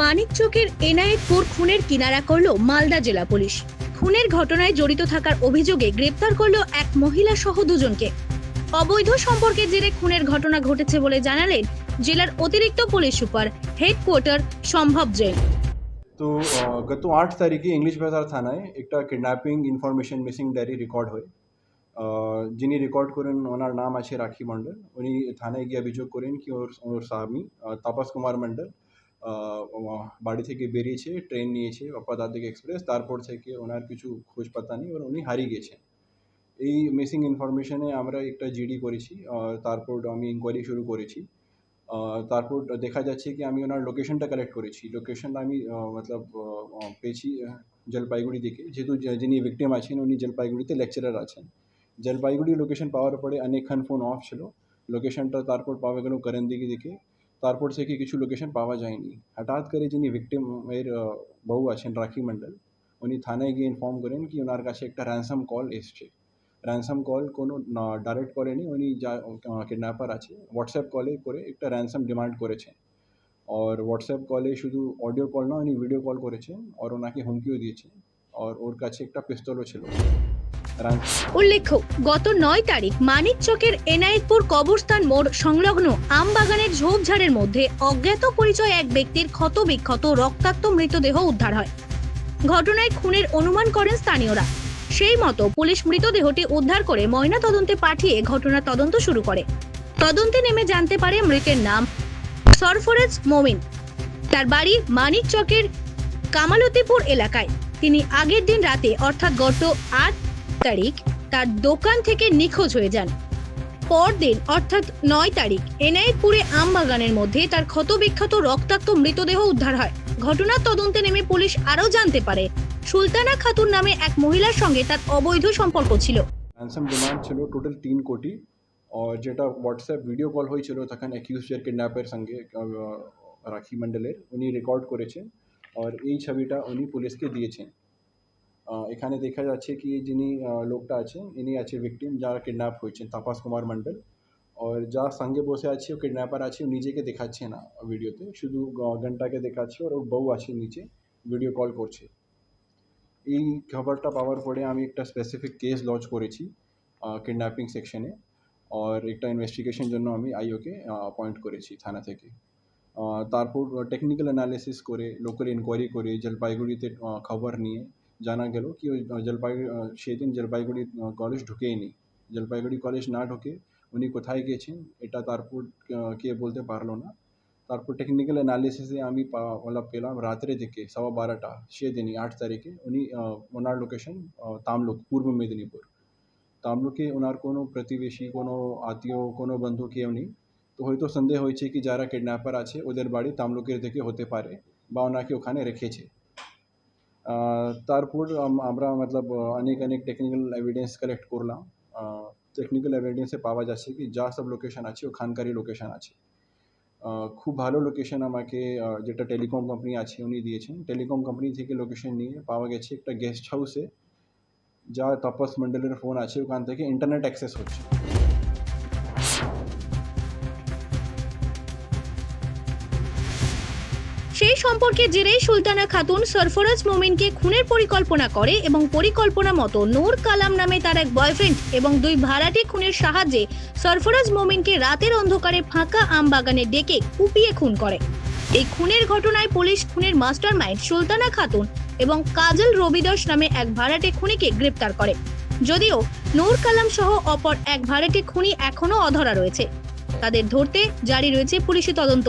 মানিকচকের এনায়েতপুর খুনের কিনারা করল মালদা জেলা পুলিশ। খুনের ঘটনায় জড়িত থাকার অভিযোগে গ্রেপ্তার করল এক মহিলা সহ দুজনকে। অবৈধ সম্পর্কের জেরে খুনের ঘটনা ঘটেছে বলে জানালেন জেলার অতিরিক্ত পুলিশ সুপার হেডকোয়ার্টার সম্ভব জৈন। তো গত আট তারিখে ইংলিশ বাজার থানায় একটা kidnapping information missing diary record হয়। যিনি রেকর্ড করেন ওনার নাম আছে রাখি মণ্ডল। উনি থানায় গিয়ে অভিযোগ করেন কি ওর ওর স্বামী তাপস কুমার মণ্ডল। বাড়ি থেকে বেরিয়েছে ট্রেন নিয়েছে অপাদাদিক এক্সপ্রেস তারপর থেকে ওনার কিছু খোঁজ পাতা নেই আর উনি হারিয়ে গেছেন এই মিসিং ইনফরমেশনে আমরা একটা জিডি করেছি তারপর আমি ইনকোয়ারি শুরু করেছি। তারপর দেখা যাচ্ছে কি আমি ওনার লোকেশনটা কালেক্ট করেছি। লোকেশনটা আমি মতলব পেয়েছি জলপাইগুড়ি থেকে যেহেতু যিনি ভিকটিম আছেন, উনি জলপাইগুড়িতে লেকচারার আছেন। জলপাইগুড়ি লোকেশন পাওয়ার পরে অনেকক্ষণ ফোন অফ ছিল। লোকেশনটা তারপর পাওয়া গেল করন্দিকে দিকে। তারপর থেকে কিছু লোকেশন পাওয়া যায়নি হঠাৎ করে যিনি ভিকটিম এর আহ, বউ আছেন রাখি মণ্ডল উনি থানায় গিয়ে ইনফর্ম করেন কি ওনার কাছে একটা র্যানসাম কল এসছে র্যানসাম কল কোনো ডাইরেক্ট করেনি উনি যা কিডন্যাপার আছে হোয়াটসঅ্যাপ কলে করে একটা র্যানসাম ডিমান্ড করেছেন আর হোয়াটসঅ্যাপ কলে শুধু অডিও কল না উনি ভিডিও কল করেছেন আর ওনাকে হুমকিও দিয়েছে আর ওর কাছে একটা পিস্তলও ছিল র্যান- উল্লেখ্য, গত নয় তারিখ মানিকচকের এনায়েতপুর কবরস্থান মোড় সংলগ্ন আমবাগানের ঝোপঝাড়ের মধ্যে অজ্ঞাত পরিচয় এক ব্যক্তির ক্ষত বিক্ষত রক্তাক্ত মৃতদেহ উদ্ধার হয়। ঘটনায় খুনের অনুমান করেন স্থানীয়রা। সেই মতো পুলিশ মৃতদেহটি উদ্ধার করে ময়না তদন্তে পাঠিয়ে ঘটনার তদন্ত শুরু করে। তদন্তে নেমে জানতে পারে মৃতের নাম সরফরাজ মোমিন। তার বাড়ি মানিকচকের কামালতিপুর এলাকায়। তিনি আগের দিন রাতে, অর্থাৎ গত আট তারিখ তার দোকান থেকে নিখোঁজ হয়ে যান। পরদিন, অর্থাৎ নয় তারিখ, এনায়েতপুরে আমবাগানের মধ্যে তার ক্ষতবিক্ষত রক্তাক্ত মৃতদেহ উদ্ধার হয়। ঘটনার তদন্তে নেমে পুলিশ আরও জানতে পারে, সুলতানা খাতুন নামে এক মহিলার সঙ্গে তার অবৈধ সম্পর্ক ছিল। র্যানসাম ডিমান্ড ছিল টোটাল তিন কোটি যেটা হোয়াটসঅ্যাপ ভিডিও কল হয়েছিল তখন অ্যাকিউজের কিডন্যাপের সঙ্গে রাখি মণ্ডলের, উনি রেকর্ড করেছেন, আর এই ছবিটা উনি পুলিশকে দিয়েছেন। এখানে দেখা যাচ্ছে কি যিনি লোকটা আছেন ইনি আছে ভিকটিম যারা কিডন্যাপ হয়েছেন, তাপাস কুমার মণ্ডল। আর যা সঙ্গে বসে আছে, ও কিডন্যাপার আছে, ও নিজেকে দেখাচ্ছে না ভিডিওতে, শুধু ঘন্টাকে দেখাচ্ছে, আর ওর বউ আছে নিচে ভিডিও কল করছে। এই খবরটা পাওয়ার পরে আমি একটা স্পেসিফিক কেস লঞ্চ করেছি কিডন্যাপিং সেকশনে আর একটা ইনভেস্টিগেশন জন্য আমি আইওকে অ্যাপয়েন্ট করেছি থানা থেকে। তারপর টেকনিক্যাল অ্যানালিসিস করে লোকাল ইনকোয়ারি করে, জলপাইগুড়িতে খবর নিয়ে জানা গেল কি ওই জলপাইগুড়ি আহ, সেদিন জলপাইগুড়ি কলেজ ঢুকেইনি জলপাইগুড়ি কলেজ না ঢুকে উনি কোথায় গেছেন এটা তারপর আহ, কে বলতে পারল না তারপর টেকনিক্যাল অ্যানালিসিসে আমি পা- ওলা পেলাম রাত্রে থেকে সওয়া বারোটা সেদিনই আট তারিখে উনি আহ, ওনার লোকেশন তামলুক পূর্ব মেদিনীপুর তামলুকে ওনার কোনো প্রতিবেশী কোনো আত্মীয় কোনো বন্ধু কেউ নেই তো হয়তো সন্দেহ হয়েছে কি যারা কিডন্যাপার আছে ওদের বাড়ি তামলুকের দিকে হতে পারে বা ওনাকে ওখানে রেখেছে আহ, তারপর আমরা মতলব অনেক অনেক টেকনিক্যাল এভিডেন্স কালেক্ট করলাম। টেকনিক্যাল এভিডেন্সে পাওয়া যাচ্ছে কি, যা সব লোকেশন আছে, ওখানকারই লোকেশন আছে। খুব ভালো লোকেশন আমাকে যেটা টেলিকম কোম্পানি আছে, উনি দিয়েছেন। টেলিকম কোম্পানি থেকে লোকেশন নিয়ে পাওয়া গেছে একটা গেস্ট হাউসে যা তাপস মণ্ডলের ফোন আছে, ওখান থেকে ইন্টারনেট অ্যাক্সেস হচ্ছে। সেই সম্পর্কে জেরেই সুলতানা খাতুন সরফরাজ মোমিনকে খুনের পরিকল্পনা করে এবং পরিকল্পনা মতো নূর কালাম নামে তার এক বয়ফ্রেন্ড এবং দুই ভাড়াটে খুনের সাহায্যে সরফরাজ মোমিনকে রাতের অন্ধকারে ফাঁকা আম বাগানে ডেকে কুপিয়ে খুন করে। এই খুনের ঘটনায় পুলিশ খুনের মাস্টার মাইন্ড সুলতানা খাতুন এবং কাজল রবিদাস নামে এক ভাড়াটে খুনিকে গ্রেপ্তার করে। যদিও নূর কালাম সহ অপর এক ভাড়াটে খুনি এখনও অধরা রয়েছে। তাদের ধরতে জারি রয়েছে পুলিশি তদন্ত।